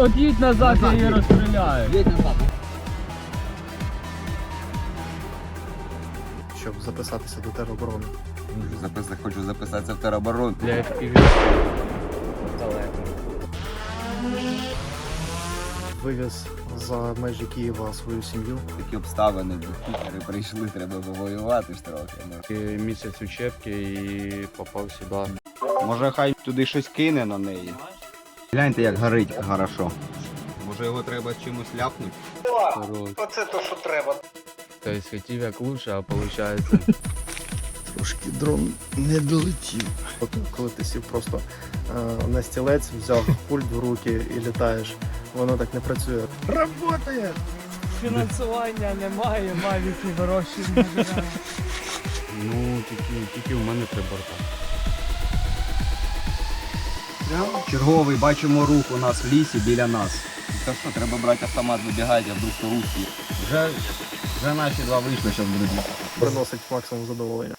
Од'їдь назад, я її розстріляю. Їдь назад. щоб записатися до тероборони. Запис- Хочу записатися в тероборон. Для FPV. Далеко. Вивіз за межі Києва свою сім'ю. Такі обставини, до Пітери прийшли, треба воювати ж трохи. ну. Місяць учебки і попав сюди. Може хай туди щось кине на неї. Гляньте, як горить хорошо. Може його треба чимось ляпнути? Оце то, що треба. Тобто хотів як лучше, а виходить. Трошки дрон не долетів. От коли ти сів просто е, на стілець, взяв пульт в руки і літаєш, воно так не працює. Работає! Фінансування немає, мавіки гроші не беремо. Ну, тільки, тільки у мене три борта. Черговий бачимо рух у нас в лісі біля нас. Та що, треба брати автомат, вибігати, а вдруг то русські. Вже, вже наші два вийшли, зараз будуть. Приносить максимум задоволення.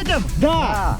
Едем? Да.